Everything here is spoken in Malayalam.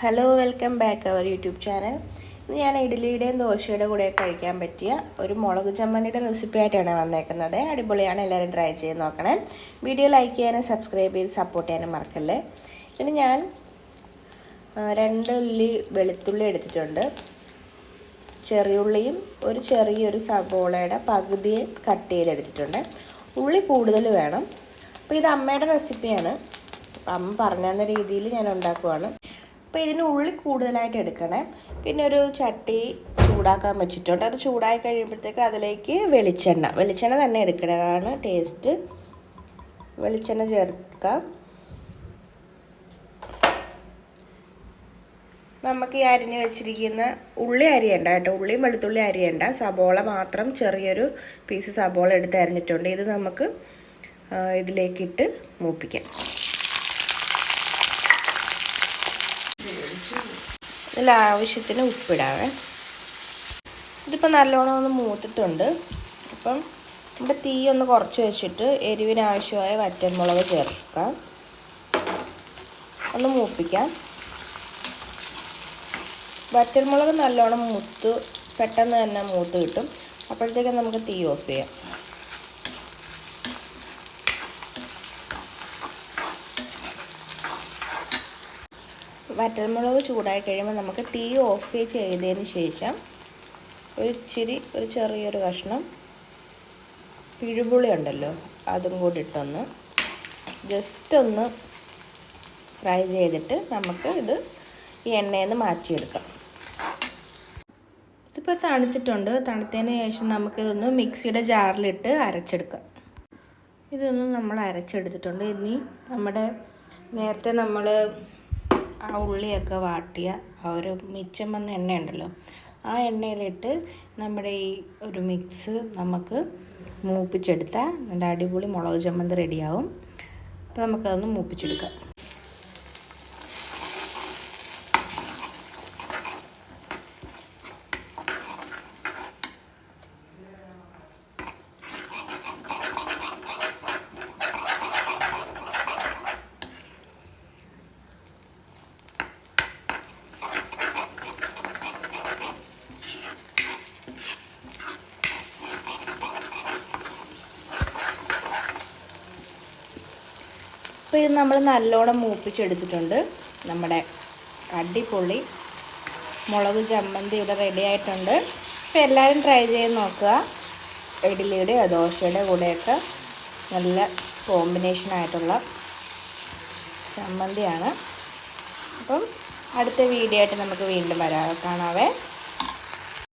Hello welcome back our YouTube channel ഇന്ന് ഞാൻ ഇഡ്ഡലിയുടെയും ദോശയുടെ കൂടെ കഴിക്കാൻ പറ്റിയ ഒരു മുളക് ചമ്മന്തിയുടെ റെസിപ്പി ആയിട്ടാണ് വന്നേക്കുന്നത്. അടിപൊളിയാണ് എല്ലാവരും ട്രൈ ചെയ്ത് നോക്കണേ. വീഡിയോ ലൈക്ക് ചെയ്യാനും സബ്സ്ക്രൈബ് ചെയ്ത് സപ്പോർട്ട് ചെയ്യാനും മറക്കല്ലേ. ഇതിന് ഞാൻ രണ്ട് ഉള്ളി വെളുത്തുള്ളി എടുത്തിട്ടുണ്ട്. ചെറിയുള്ളിയും ഒരു ചെറിയൊരു സബോളയുടെ പകുതി കട്ട് ചെയ്തെടുത്തിട്ടുണ്ട് ഉള്ളി കൂടുതൽ വേണം. അപ്പോൾ ഇത് അമ്മയുടെ റെസിപ്പിയാണ് അമ്മ പറഞ്ഞു തന്ന രീതിയിൽ ഞാൻ ഉണ്ടാക്കുവാണ്. അപ്പോൾ ഇതിന് ഉള്ളി കൂടുതലായിട്ട് എടുക്കണേ. പിന്നെ ഒരു ചട്ടി ചൂടാക്കാൻ വെച്ചിട്ടുണ്ട്. അത് ചൂടായി കഴിയുമ്പോഴത്തേക്ക് അതിലേക്ക് വെളിച്ചെണ്ണ. വെളിച്ചെണ്ണ തന്നെ എടുക്കണതാണ് ടേസ്റ്റ് വെളിച്ചെണ്ണ ചേർക്കാം നമുക്ക് ഈ അരിഞ്ഞ് വെച്ചിരിക്കുന്ന ഉള്ളി അരിയണ്ട കേട്ടോ. ഉള്ളിയും വെളുത്തുള്ളി അരിയണ്ട. സബോള മാത്രം ചെറിയൊരു പീസ് സബോള എടുത്ത് അരിഞ്ഞിട്ടുണ്ട്. ഇത് നമുക്ക് ഇതിലേക്കിട്ട് മൂപ്പിക്കാം. ഇതിൽ ആവശ്യത്തിന് ഉപ്പിടാവേ. ഇതിപ്പോൾ നല്ലോണം ഒന്ന് മൂത്തിട്ടുണ്ട്. അപ്പം നമ്മുടെ തീ ഒന്ന് കുറച്ച് വെച്ചിട്ട് എരിവിനാവശ്യമായ വറ്റൻമുളക് ചേർക്കാം. ഒന്ന് മൂപ്പിക്കാം. വറ്റൽമുളക് നല്ലോണം മുത്ത് പെട്ടെന്ന് തന്നെ മൂത്ത് കിട്ടും. അപ്പോഴത്തേക്കും നമുക്ക് തീ ഓഫ് ചെയ്യാം. വറ്റൽമുളക് ചൂടായി കഴിയുമ്പോൾ നമുക്ക് തീ ഓഫ് ചെയ്തതിന് ശേഷം ഒരു ഇച്ചിരി ഒരു ചെറിയൊരു കഷ്ണം പിഴുപുളി ഉണ്ടല്ലോ അതും കൂടി ഇട്ടൊന്ന് ജസ്റ്റ് ഒന്ന് ഫ്രൈ ചെയ്തിട്ട് നമുക്ക് ഇത് ഈ എണ്ണയിൽ നിന്ന് മാറ്റിയെടുക്കാം. ഇതിപ്പോൾ തണുത്തിട്ടുണ്ട്. തണുത്തതിന് ശേഷം നമുക്കിതൊന്ന് മിക്സിയുടെ ജാറിലിട്ട് അരച്ചെടുക്കാം. ഇതൊന്നും നമ്മൾ അരച്ചെടുത്തിട്ടുണ്ട്. ഇനി നമ്മുടെ നേരത്തെ നമ്മൾ ആ ഉള്ളിയൊക്കെ വാട്ടിയ ആ ഒരു മിച്ചം വന്ന എണ്ണ ഉണ്ടല്ലോ ആ എണ്ണയിലിട്ട് നമ്മുടെ ഈ ഒരു മിക്സ് നമുക്ക് മൂപ്പിച്ചെടുത്താൽ നല്ല അടിപൊളി മുളക് ചമ്മന്തി റെഡിയാവും അപ്പോൾ നമുക്കതൊന്ന് മൂപ്പിച്ചെടുക്കാം. അപ്പോൾ ഇത് നമ്മൾ നല്ലോണം മൂപ്പിച്ചെടുത്തിട്ടുണ്ട്. നമ്മുടെ അടിപൊളി മുളക് ചമ്മന്തി ഇവിടെ റെഡി ആയിട്ടുണ്ട്. അപ്പോൾ എല്ലാവരും ട്രൈ ചെയ്ത് നോക്കുക. ഇഡ്ഡലിയുടെ ദോശയുടെ കൂടെയൊക്കെ നല്ല കോമ്പിനേഷൻ ആയിട്ടുള്ള ചമ്മന്തിയാണ്. അപ്പം അടുത്ത വീഡിയോ ആയിട്ട് നമുക്ക് വീണ്ടും വരാം. കാണാവേ.